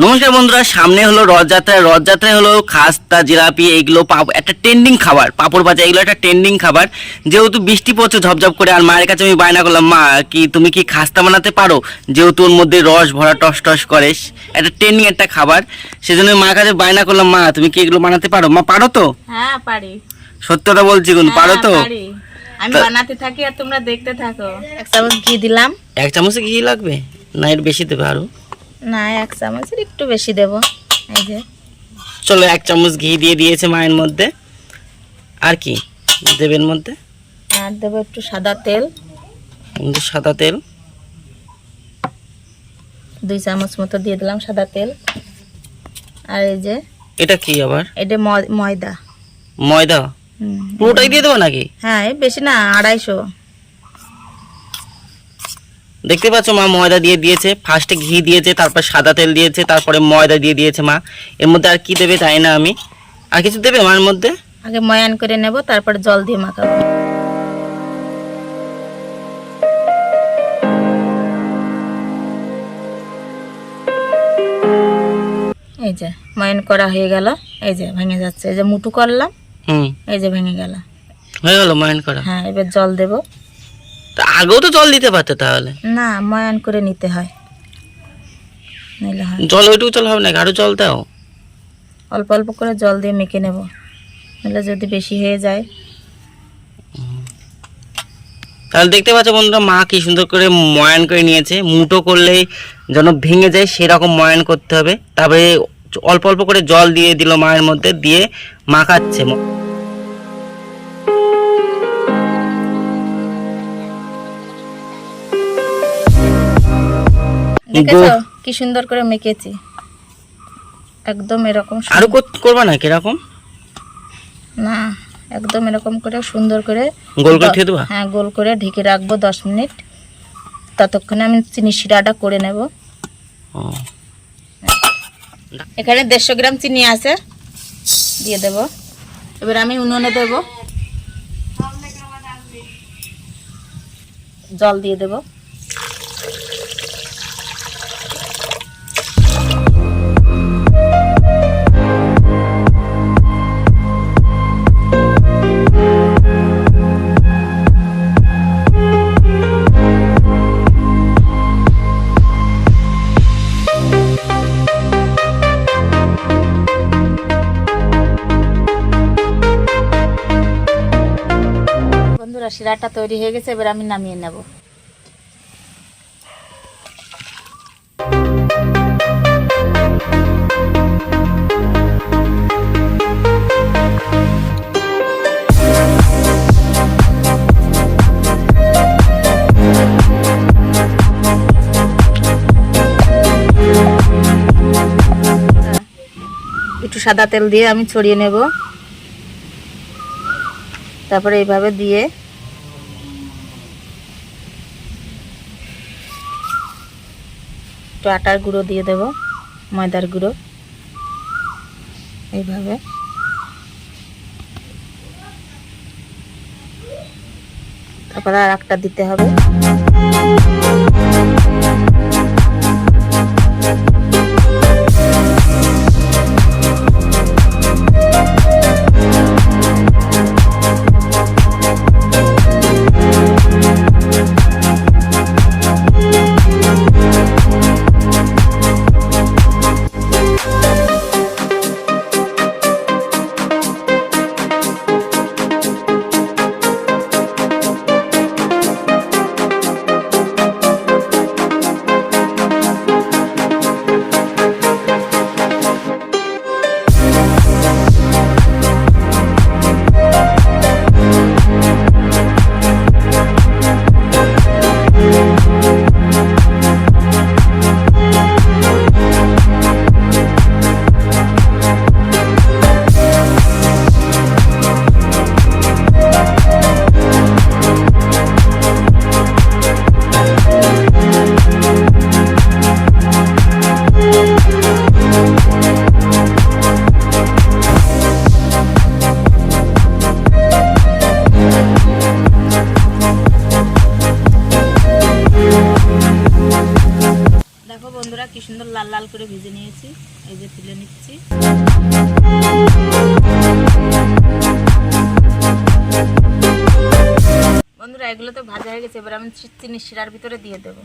নমস্কার বন্ধুরা সামনে হলো রথযাত্রা। রথযাত্রায় হলো খাস্তা জিলাপি এইগুলো পাপ একটা ট্রেন্ডিং খাবার পাপড় ভাজা এগুলো একটা ট্রেন্ডিং খাবার। যেহেতু বৃষ্টি পড়ছে ঝপঝপ করে আর মায়ের কাছে আমি বায়না করলাম মা কি তুমি কি খাস্তা বানাতে পারো? যেহেতু ওর মধ্যে রস ভরা টস টস করে একটা ট্রেন্ডিং একটা খাবার। সেজন্য মায়ের কাছে বায়না করলাম মা তুমি কি এগুলো বানাতে পারো? মা পারো তো? হ্যাঁ পারি। সত্যি কথা বলছি কিন্তু পারো তো? হ্যাঁ, আমি বানাতে থাকি আর তোমরা দেখতে থাকো। এক চামচ ঘি দিলাম। এক চামচ ঘি লাগবে? না এর বেশি দেবে আরও। না এক চামচের একটু বেশি দেব। এই যে। চলো এক চামচ ঘি দিয়ে দিয়েছে মায়ের মধ্যে। আর কি দেবের মধ্যে? আর দেবো একটু সাদা তেল। সাদা তেল। দুই চামচ মতো দিয়ে দিলাম সাদা তেল। আর এই যে এটা কি আবার? এটা ময়দা। ময়দা? পুরোটাই দিয়ে দেবো নাকি? হ্যাঁ বেশি না আড়াইশো। দেখতে পাচ্ছ মা ময়দা দিয়ে দিয়েছে। ফার্স্টে ঘি দিয়েছে তারপর সাদা তেল দিয়েছে তারপরে ময়দা দিয়ে দিয়েছে মা। এর মধ্যে আর কি দেবে তাই না আমি? আর কিছু দেবে মার মধ্যে? আগে ময়ান করে নেব তারপর জল দিয়ে মাখাবো। এই যে ময়ান করা হয়ে গেল। এই যে ভেঙে যাচ্ছে। এই যে মুটু করলাম এই যে ভেঙে গেল। হয়ে গেল ময়ন করা? হ্যাঁ এবার জল দেব। তা আগেও তো জল দিতে পারতো তাহলে? না ময়ান করে নিতে হয়। হয় জল ওইটুকু জল হবে না আরও জল দাও। অল্প অল্প করে জল দিয়ে মেখে নেব। নাহলে যদি বেশি হয়ে যায়। তাহলে দেখতে পাচ্ছ বন্ধুরা মা কি সুন্দর করে ময়ান করে নিয়েছে। মুটো করলেই যেন ভেঙে যায় সেরকম ময়ান করতে হবে। তারপরে অল্প অল্প করে জল দিয়ে দিল মায়ের মধ্যে দিয়ে মাখাচ্ছে দেখেছ? কি সুন্দর করে মেখেছি। একদম এরকম আরও করবা না কীরকম? না একদম এরকম করে সুন্দর করে গোল করে দ- দেবা? হ্যাঁ গোল করে ঢেকে রাখব দশ মিনিট। ততক্ষণে আমি চিনি শিরাটা করে নেব। এখানে দেড়শো গ্রাম চিনি আছে। দিয়ে দেব। এবার আমি উনুনে দেব। জল দিয়ে দেব। শিরাটা তৈরি হয়ে গেছে, এবার আমি নামিয়ে নেব। একটু সাদা তেল দিয়ে আমি ছড়িয়ে নেব। তারপরে এইভাবে দিয়ে একটু আটার গুঁড়ো দিয়ে দেব ময়দার গুঁড়ো। এইভাবে। তারপরে আর একটা দিতে হবে। নিয়েছি। এই যে তুলে নিচ্ছি। বন্ধুরা, এগুলো তো ভাজা হয়ে গেছে, এবার আমি চিনি শিরার ভিতরে দিয়ে দেবো।